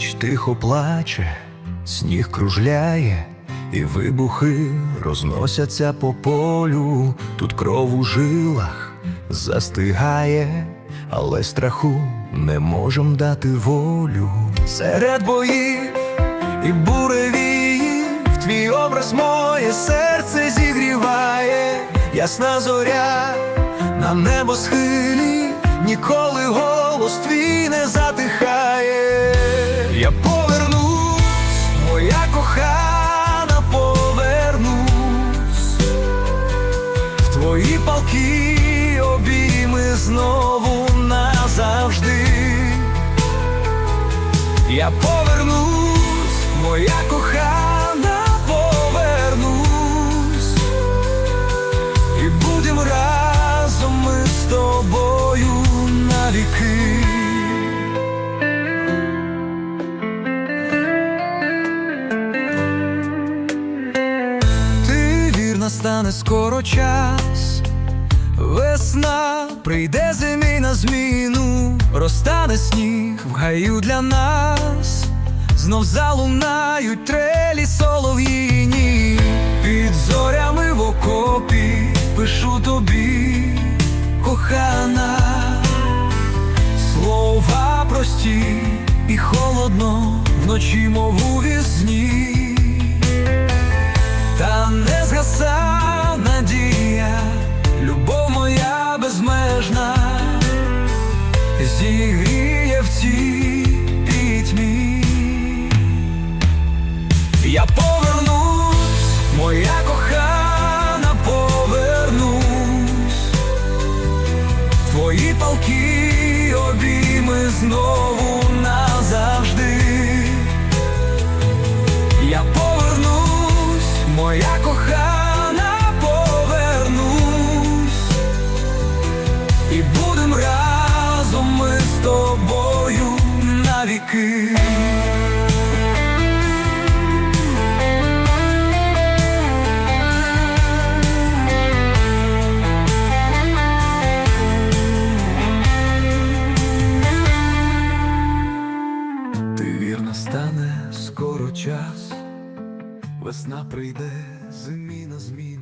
Ніч тихо плаче, сніг кружляє, і вибухи розносяться по полю. Тут кров у жилах застигає, але страху не можем дати волю. Серед боїв і буревіїв твій образ моє серце зігріває, ясна зоря на небосхилі, ніколи голос твій не затихає. Твої обійми знову назавжди. Я повернусь, моя кохана, повернусь, і будем разом ми з тобою навіки. Ти вірна стане скоро час, весна прийде зимі на зміну, розтане сніг в гаю для нас, знов залунають трелі солов'їні, під зорями в окопі пишу тобі, кохана, слова прості і холодно вночі, мов вісні. Зігріє в цій пітьмі. Я повернусь, моя кохана, повернусь, твої палки обійми знову назавжди. Я повернусь, моя кохана, повернусь, і з тобою навіки. Вірно стане скоро час, весна прийде